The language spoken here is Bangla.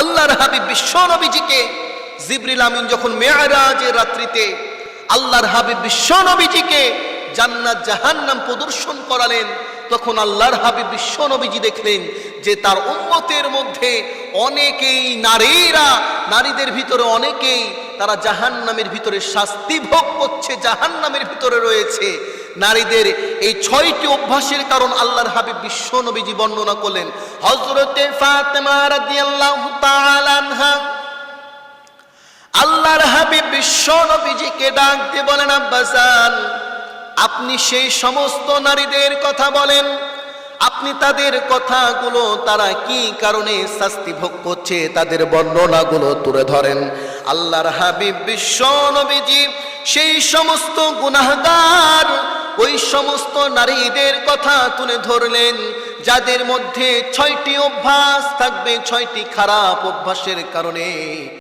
আল্লাহর হাবিব বিশ্ব নবীজিকে জিবরিল আমিন যখন মেয়ারাজের রাত্রিতে আল্লাহর হাবিব বিশ্ব নবীজিকে জান্নাত জাহান্নাম প্রদর্শন করালেন, তখন আল্লাহর হাবিব বিশ্ব নবীজি দেখলেন যে তার উম্মতের মধ্যে অনেকেই নারীরা, নারীদের ভিতরে অনেকেই তারা জাহান্নামের ভিতরে শাস্তি ভোগ করছে, জাহান্নামের ভিতরে রয়েছে। নারীদের এই ছয়টি অভ্যাসের কারণ আল্লাহর হাবিব বিশ্ব নবীজি বর্ণনা করলেন। হজরতে আল্লাহর হাবিব বিশ্ব নবীজিকে ডাক দিয়ে বলেন, আব্বাসান, আপনি সেই সমস্ত নারীদের কথা বলেন। আপনি তাদের কথাগুলো তারা কি কারণে শাস্তি ভোগ করছে তাদের বর্ণনাগুলো তুলে ধরেন। আল্লাহর হাবিব বিশ্ব নবীজি সেই সমস্ত গুনাহগার ওই সমস্ত নারীদের কথা তুলে ধরলেন, যাদের মধ্যে ছয়টি অভ্যাস থাকবে, ছয়টি খারাপ অভ্যাসের কারণে।